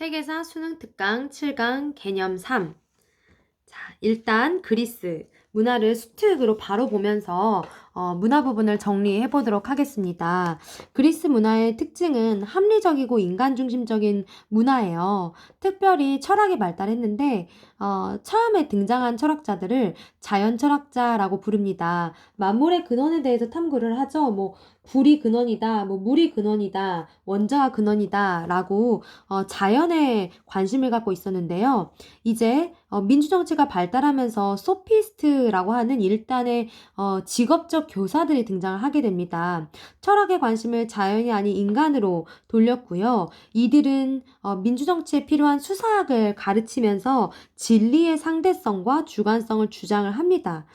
세계사 수능 특강 7강 개념 3. 자, 일단 그리스 문화를 수특으로 바로 보면서 어, 문화 부분을 정리해 보도록 하겠습니다. 그리스 문화의 특징은 합리적이고 인간 중심적인 문화예요. 특별히 철학이 발달했는데 어, 처음에 등장한 철학자들을 자연 철학자라고 부릅니다. 만물의 근원에 대해서 탐구를 하죠. 뭐 불이 근원이다, 뭐 물이 근원이다, 원자가 근원이다라고 어, 자연에 관심을 갖고 있었는데요. 이제 어, 민주정치가 발달하면서 소피스트라고 하는 일단의 어, 직업적 교사들이 등장을 하게 됩니다. 철학의 관심을 자연이 아닌 인간으로 돌렸고요. 이들은 어, 민주정치에 필요한 수사학을 가르치면서 진리의 상대성과 주관성을 주장을 합니다.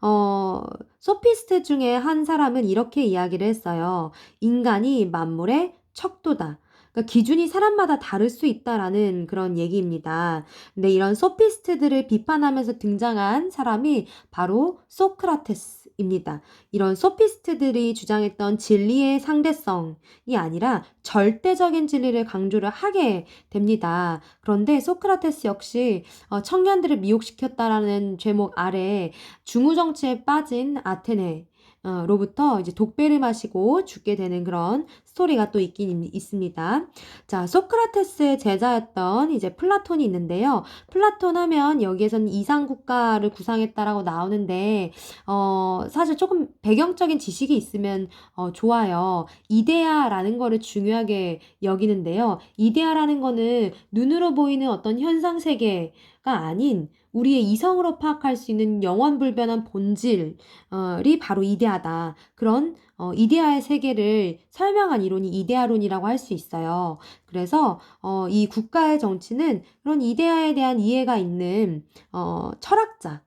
어, 소피스트 중에 한 사람은 이렇게 이야기를 했어요. 인간이 만물의 척도다. 그러니까 기준이 사람마다 다를 수 있다라는 그런 얘기입니다. 근데 이런 소피스트들을 비판하면서 등장한 사람이 바로 소크라테스 입니다. 이런 소피스트들이 주장했던 진리의 상대성이 아니라 절대적인 진리를 강조를 하게 됩니다. 그런데 소크라테스 역시 어, 청년들을 미혹시켰다라는 제목 아래 중후 정치에 빠진 아테네 어, 로부터 이제 독배를 마시고 죽게 되는 그런 스토리가 또 있긴 있습니다. 자, 소크라테스의 제자였던 이제 플라톤이 있는데요. 플라톤 하면 여기에서는 이상 국가를 구상했다라고 나오는데 어, 사실 조금 배경적인 지식이 있으면 어, 좋아요. 이데아라는 거를 중요하게 여기는데요. 이데아라는 거는 눈으로 보이는 어떤 현상 세계가 아닌 우리의 이성으로 파악할 수 있는 영원불변한 본질이 바로 이데아다. 그런 어, 이데아의 세계를 설명한 이론이 이데아론이라고 할 수 있어요. 그래서 어, 이 국가의 정치는 그런 이데아에 대한 이해가 있는 어, 철학자가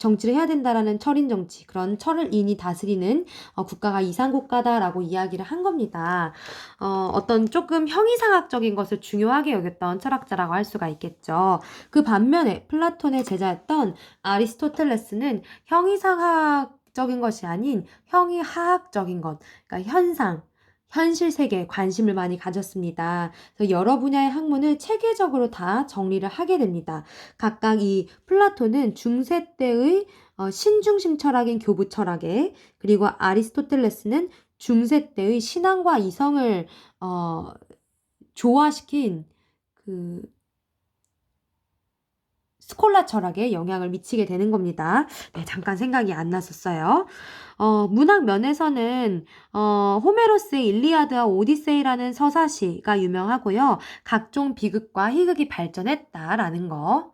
정치를 해야 된다라는 철인 정치 그런 철인이 다스리는 어, 국가가 이상 국가다라고 이야기를 한 겁니다. 어, 어떤 조금 형이상학적인 것을 중요하게 여겼던 철학자라고 할 수가 있겠죠. 그 반면에 플라톤의 제자였던 아리스토텔레스는 형이상학 적인 것이 아닌 형이 하학적인 것, 그러니까 현상, 현실 세계에 관심을 많이 가졌습니다. 그래서 여러 분야의 학문을 체계적으로 다 정리를 하게 됩니다. 각각 이 플라톤은 중세 때의 어, 신중심 철학인 교부 철학에 그리고 아리스토텔레스는 중세 때의 신앙과 이성을 어, 조화시킨 그 스콜라 철학에 영향을 미치게 되는 겁니다. 네, 잠깐 생각이 안 났었어요. 어, 문학 면에서는 어, 호메로스의 일리아드와 오디세이라는 서사시가 유명하고요. 각종 비극과 희극이 발전했다라는 거.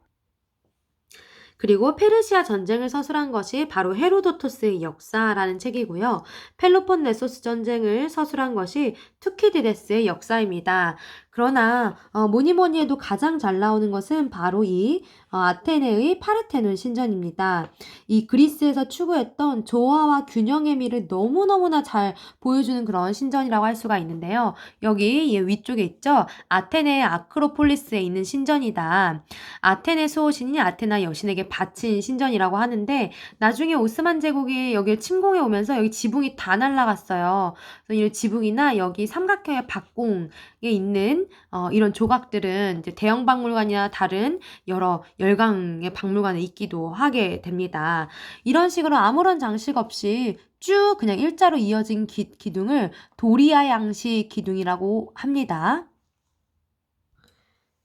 그리고 페르시아 전쟁을 서술한 것이 바로 헤로도토스의 역사라는 책이고요. 펠로폰네소스 전쟁을 서술한 것이 투키디데스의 역사입니다. 그러나 어, 뭐니 뭐니 해도 가장 잘 나오는 것은 바로 이 어, 아테네의 파르테논 신전입니다. 이 그리스에서 추구했던 조화와 균형의 미를 너무너무나 잘 보여주는 그런 신전이라고 할 수가 있는데요. 여기 위쪽에 있죠. 아테네의 아크로폴리스에 있는 신전이다. 아테네 수호신이 아테나 여신에게 바친 신전이라고 하는데 나중에 오스만 제국이 여기를 침공해 오면서 여기 지붕이 다 날라갔어요. 그래서 이 지붕이나 여기 삼각형의 박공에 있는 어, 이런 조각들은 이제 대형 박물관이나 다른 여러 열강의 박물관에 있기도 하게 됩니다. 이런 식으로 아무런 장식 없이 쭉 그냥 일자로 이어진 기, 기둥을 도리아 양식 기둥이라고 합니다.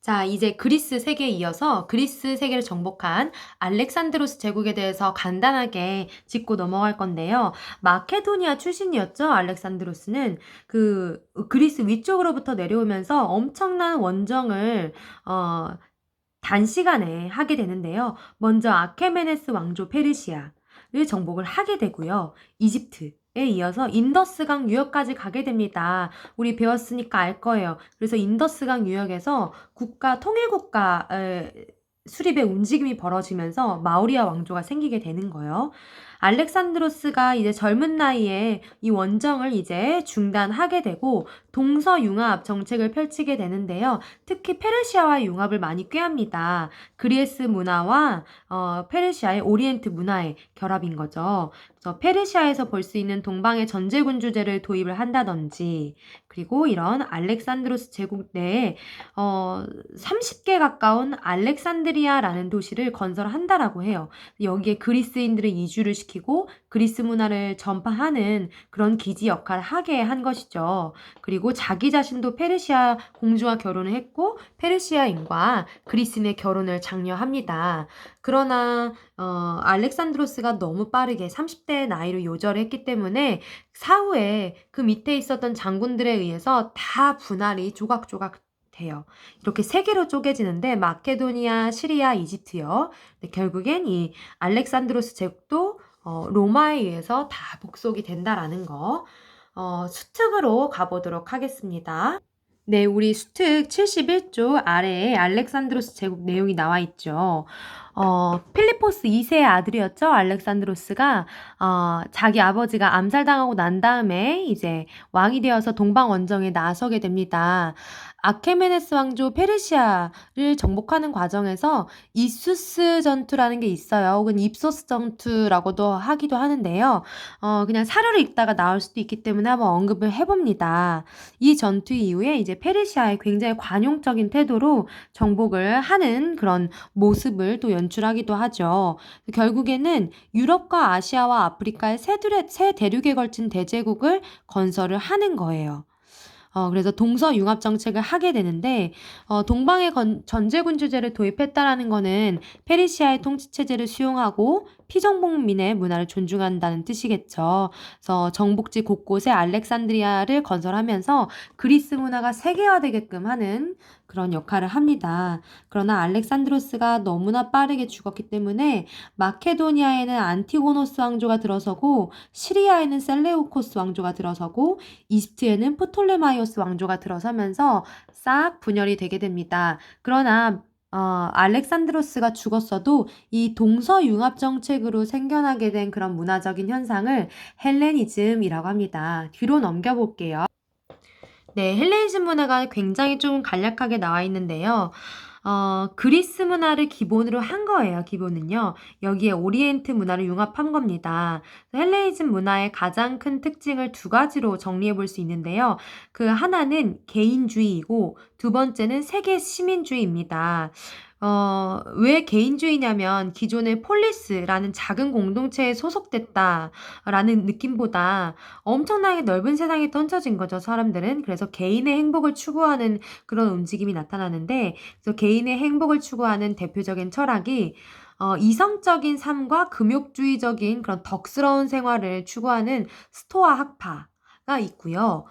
자, 이제 그리스 세계에 이어서 그리스 세계를 정복한 알렉산드로스 제국에 대해서 간단하게 짚고 넘어갈 건데요. 마케도니아 출신이었죠, 알렉산드로스는. 그 그리스 위쪽으로부터 내려오면서 엄청난 원정을 어 단시간에 하게 되는데요. 먼저 아케메네스 왕조 페르시아를 정복을 하게 되고요. 이집트 에 이어서 인더스강 유역까지 가게 됩니다. 우리 배웠으니까 알 거예요. 그래서 인더스강 유역에서 국가 통일국가 수립의 움직임이 벌어지면서 마우리아 왕조가 생기게 되는 거예요. 알렉산드로스가 이제 젊은 나이에 이 원정을 이제 중단하게 되고 동서 융합 정책을 펼치게 되는데요. 특히 페르시아와 융합을 많이 꾀합니다. 그리스 문화와 어, 페르시아의 오리엔트 문화의 결합인 거죠. 그래서 페르시아에서 볼 수 있는 동방의 전제군주제를 도입을 한다든지 그리고 이런 알렉산드로스 제국 내에 어, 30개 가까운 알렉산드리아라는 도시를 건설한다라고 해요. 여기에 그리스인들을 이주를 시키 고 그리스 문화를 전파하는 그런 기지 역할을 하게 한 것이죠. 그리고 자기 자신도 페르시아 공주와 결혼을 했고 페르시아인과 그리스인의 결혼을 장려합니다. 그러나 어, 알렉산드로스가 너무 빠르게 30대 나이로 요절을 했기 때문에 사후에 그 밑에 있었던 장군들에 의해서 다 분할이 조각조각 돼요. 이렇게 세 개로 쪼개지는데 마케도니아, 시리아, 이집트요. 결국엔 이 알렉산드로스 제국도 어, 로마에 의해서 다 복속이 된다라는 거. 어, 수특으로 가보도록 하겠습니다. 네, 우리 수특 71조 아래에 알렉산드로스 제국 내용이 나와 있죠. 어, 필리포스 2세의 아들이었죠. 알렉산드로스가 어, 자기 아버지가 암살당하고 난 다음에 이제 왕이 되어서 동방 원정에 나서게 됩니다. 아케메네스 왕조 페르시아를 정복하는 과정에서 이수스 전투라는 게 있어요. 혹은 입소스 전투라고도 하기도 하는데요. 어, 그냥 사료를 읽다가 나올 수도 있기 때문에 한번 언급을 해봅니다. 이 전투 이후에 이제 페르시아의 굉장히 관용적인 태도로 정복을 하는 그런 모습을 또 연출하기도 하죠. 결국에는 유럽과 아시아와 아프리카의 세, 두레, 세 대륙에 걸친 대제국을 건설을 하는 거예요. 어, 그래서 동서 융합 정책을 하게 되는데 어, 동방의 건, 전제군주제를 도입했다라는 거는 페르시아의 통치 체제를 수용하고 피정복민의 문화를 존중한다는 뜻이겠죠. 그래서 정복지 곳곳에 알렉산드리아를 건설하면서 그리스 문화가 세계화되게끔 하는 그런 역할을 합니다. 그러나 알렉산드로스가 너무나 빠르게 죽었기 때문에 마케도니아에는 안티고노스 왕조가 들어서고 시리아에는 셀레우코스 왕조가 들어서고 이집트에는 프톨레마이오스 왕조가 들어서면서 싹 분열이 되게 됩니다. 그러나 어, 알렉산드로스가 죽었어도 이 동서융합 정책으로 생겨나게 된 그런 문화적인 현상을 헬레니즘이라고 합니다. 뒤로 넘겨볼게요. 네, 헬레니즘 문화가 굉장히 좀 간략하게 나와 있는데요. 어, 그리스 문화를 기본으로 한 거예요, 기본은요. 여기에 오리엔트 문화를 융합한 겁니다. 헬레니즘 문화의 가장 큰 특징을 두 가지로 정리해 볼 수 있는데요. 그 하나는 개인주의이고 두 번째는 세계 시민주의입니다. 어, 왜 개인주의냐면 기존의 폴리스라는 작은 공동체에 소속됐다라는 느낌보다 엄청나게 넓은 세상에 던져진 거죠, 사람들은. 그래서 개인의 행복을 추구하는 그런 움직임이 나타나는데, 그래서 개인의 행복을 추구하는 대표적인 철학이 어, 이성적인 삶과 금욕주의적인 그런 덕스러운 생활을 추구하는 스토아 학파가 있고요.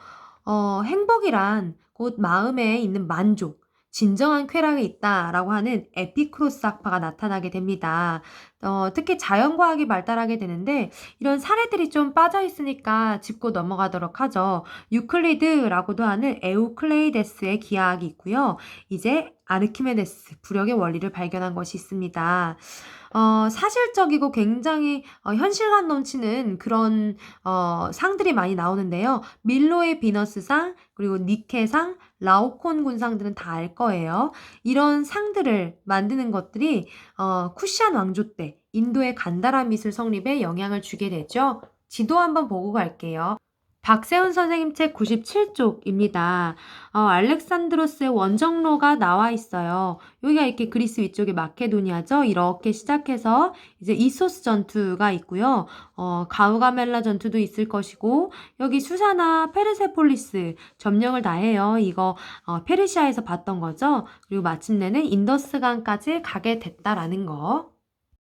어, 행복이란 곧 마음에 있는 만족, 진정한 쾌락이 있다라고 하는 에피크로스 학파가 나타나게 됩니다. 어, 특히 자연과학이 발달하게 되는데 이런 사례들이 좀 빠져 있으니까 짚고 넘어가도록 하죠. 유클리드라고도 하는 에우클레이데스의 기하학이 있고요. 이제 아르키메데스, 부력의 원리를 발견한 것이 있습니다. 어, 사실적이고 굉장히 어, 현실감 넘치는 그런 어, 상들이 많이 나오는데요. 밀로의 비너스상, 그리고 니케상, 라오콘 군상들은 다 알 거예요. 이런 상들을 만드는 것들이 어, 쿠시안 왕조 때 인도의 간다라 미술 성립에 영향을 주게 되죠. 지도 한번 보고 갈게요. 박세훈 선생님 책 97쪽입니다. 어, 알렉산드로스의 원정로가 나와 있어요. 여기가 이렇게 그리스 위쪽에 마케도니아죠. 이렇게 시작해서 이제 이소스 전투가 있고요. 어, 가우가멜라 전투도 있을 것이고 여기 수사나 페르세폴리스 점령을 다 해요. 이거 어, 페르시아에서 봤던 거죠. 그리고 마침내는 인더스강까지 가게 됐다라는 거.